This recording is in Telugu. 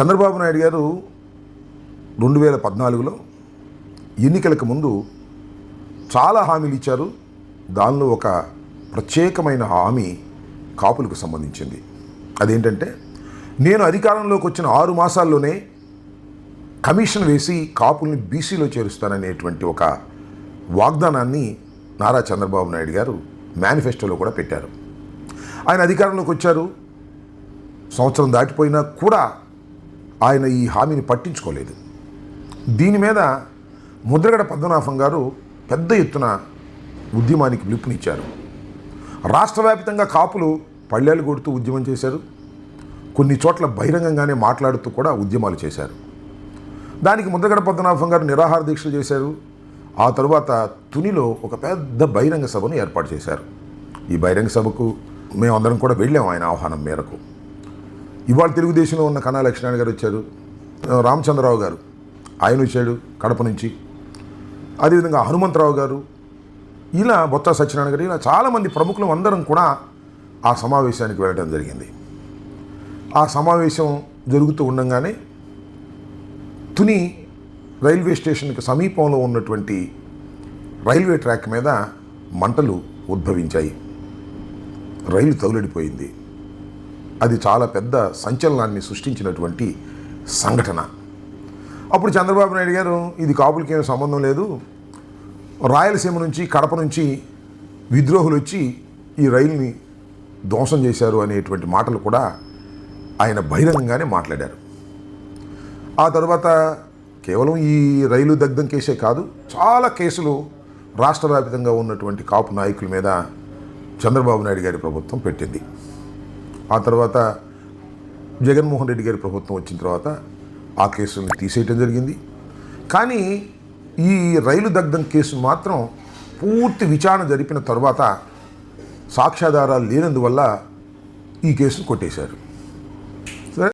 చంద్రబాబు నాయుడు గారు రెండు వేల పద్నాలుగులో ఎన్నికలకు ముందు చాలా హామీలు ఇచ్చారు. దానిలో ఒక ప్రత్యేకమైన హామీ కాపులకు సంబంధించింది. అదేంటంటే నేను అధికారంలోకి వచ్చిన ఆరు మాసాల్లోనే కమిషన్ వేసి కాపుల్ని బీసీలో చేరుస్తాననేటువంటి ఒక వాగ్దానాన్ని నారా చంద్రబాబు నాయుడు గారు మేనిఫెస్టోలో కూడా పెట్టారు. ఆయన అధికారంలోకి వచ్చారు. సంవత్సరం దాటిపోయినా కూడా ఆయన ఈ హామీని పట్టించుకోలేదు. దీని మీద ముద్రగడ పద్మనాభం గారు పెద్ద ఎత్తున ఉద్యమానికి పిలుపునిచ్చారు. రాష్ట్ర వ్యాప్తంగా కాపులు పళ్ళేలు కొడుతూ ఉద్యమం చేశారు. కొన్ని చోట్ల బహిరంగంగానే మాట్లాడుతూ కూడా ఉద్యమాలు చేశారు. దానికి ముద్రగడ పద్మనాభం గారు నిరాహార దీక్షలు చేశారు. ఆ తరువాత తునిలో ఒక పెద్ద బహిరంగ సభను ఏర్పాటు చేశారు. ఈ బహిరంగ సభకు మేమందరం కూడా వెళ్ళాం ఆయన ఆహ్వానం మేరకు. ఇవాళ తెలుగుదేశంలో ఉన్న కన్నా లక్ష్మణ్ గారు వచ్చారు. రామచంద్రరావు గారు. ఆయన వచ్చాడు కడప నుంచి. అదేవిధంగా హనుమంతరావు గారు. ఇలా బొత్స సత్యనారాయణ గారు ఇలా చాలామంది ప్రముఖులు అందరం కూడా ఆ సమావేశానికి వెళ్ళడం జరిగింది. ఆ సమావేశం జరుగుతూ ఉండగానే తుని రైల్వే స్టేషన్కి సమీపంలో ఉన్నటువంటి రైల్వే ట్రాక్ మీద మంటలు ఉద్భవించాయి. రైలు తగులడిపోయింది. అది చాలా పెద్ద సంచలనాన్ని సృష్టించినటువంటి సంఘటన. అప్పుడు చంద్రబాబు నాయుడు గారు ఇది కాపులకి ఏం సంబంధం లేదు. రాయలసీమ నుంచి కడప నుంచి విద్రోహులు వచ్చి ఈ రైలుని ధ్వంసం చేశారు అనేటువంటి మాటలు కూడా ఆయన బహిరంగంగానే మాట్లాడారు. ఆ తర్వాత కేవలం ఈ రైలు దగ్ధం కేసే కాదు చాలా కేసులు రాష్ట్ర వ్యాప్తంగా ఉన్నటువంటి కాపు నాయకుల మీద చంద్రబాబు నాయుడు గారి ప్రభుత్వం పెట్టింది. ఆ తర్వాత జగన్మోహన్ రెడ్డి గారి ప్రభుత్వం వచ్చిన తర్వాత ఆ కేసుని తీసేయటం జరిగింది. కానీ ఈ రైలు దగ్ధం కేసు మాత్రం పూర్తి విచారణ జరిపిన తర్వాత సాక్ష్యాధారాలు లేనందువల్ల ఈ కేసును కొట్టేశారు.